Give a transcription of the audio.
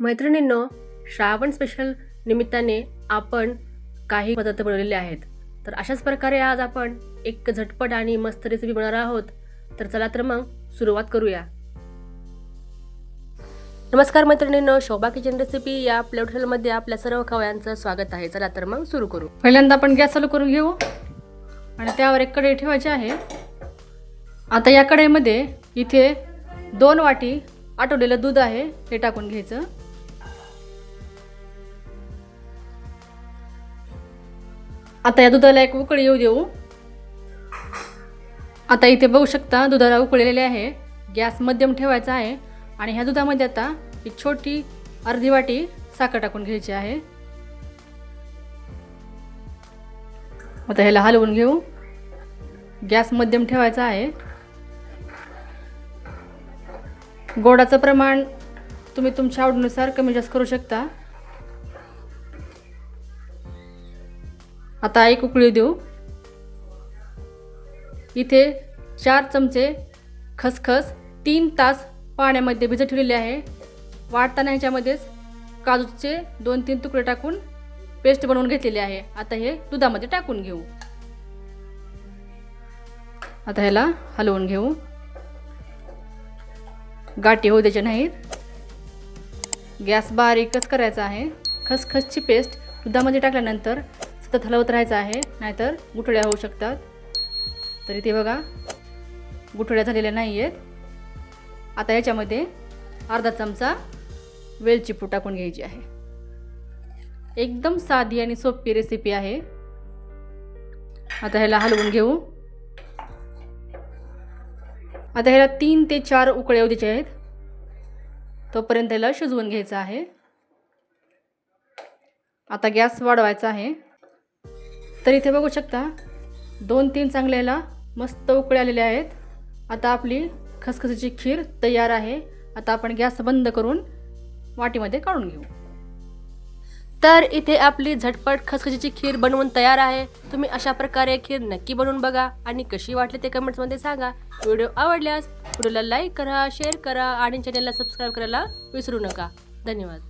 मैत्रिणींनो श्रावण स्पेशल निमित्ताने आपण काही पदार्थ बनवलेले आहेत. तर अशाच प्रकारे आज आपण एक झटपट आणि मस्त रेसिपी बनवणार आहोत. तर चला तर मग सुरुवात करूया. नमस्कार मैत्रिणींनो शोभा किचन रेसिपी या आपल्या हॉटेलमध्ये आपल्या सर्व खवयांचं स्वागत आहे. चला तर मग सुरू करू. पहिल्यांदा आपण गॅस चालू करून घेऊ. आणि त्यावर एक कढई ठेवायची आहे. आता या कढईमध्ये इथे दोन वाटी आटवलेलं दूध आहे हे टाकून घ्यायचं. आता या दुधाला एक उकळी येऊ देऊ. आता इथे बघू शकता दुधाला उकळलेले आहे. गॅस मध्यम ठेवायचा आहे. आणि ह्या दुधामध्ये आता ही छोटी अर्धी वाटी साखर टाकून घ्यायची आहे. आता ह्याला हलवून घेऊ. गॅस मध्यम ठेवायचा आहे. गोडाचं प्रमाण तुम्ही तुमच्या आवडीनुसार कमी जास्त करू शकता. आता एक उकळी देऊ. इथे चार चमचे खसखस तीन तास पाण्यामध्ये भिजत ठेवलेले आहे. वाटताना ह्याच्यामध्येच काजूचे दोन तीन तुकडे टाकून पेस्ट बनवून घेतलेली आहे. आता हे दुधामध्ये टाकून घेऊ. आता ह्याला हलवून घेऊ. गाठी होऊ द्यायच्या नाहीत. गॅस बारीकच करायचा आहे. खसखसची पेस्ट दुधामध्ये टाकल्यानंतर सतत हलवत राहायचं आहे नाहीतर गुठळ्या होऊ शकतात. तरी ते बघा गुठळ्या झालेल्या नाही आहेत आता याच्यामध्ये अर्धा चमचा वेलची पूड टाकून घ्यायची आहे. एकदम साधी आणि सोपी रेसिपी आहे. आता ह्याला हलवून घेऊ. आता ह्याला तीन ते चार उकळे उद्याचे आहेत. तोपर्यंत ह्याला शिजवून घ्यायचं आहे. आता गॅस वाढवायचा आहे. तर इथे बघू शकता दोन तीन चांगल्याला मस्त उकळे आलेले आहेत. आता आपली खसखसीची खीर तयार आहे. आता आपण गॅस बंद करून वाटीमध्ये काढून घेऊ. तर इथे आपली झटपट खसखशीची खीर बनवून तयार आहे. तुम्ही अशा प्रकारे खीर नक्की बनवून बघा आणि कशी वाटली ते कमेंट्समध्ये सांगा. व्हिडिओ आवडल्यास व्हिडिओला लाईक करा शेअर करा आणि चॅनलला सबस्क्राईब करायला विसरू नका. धन्यवाद.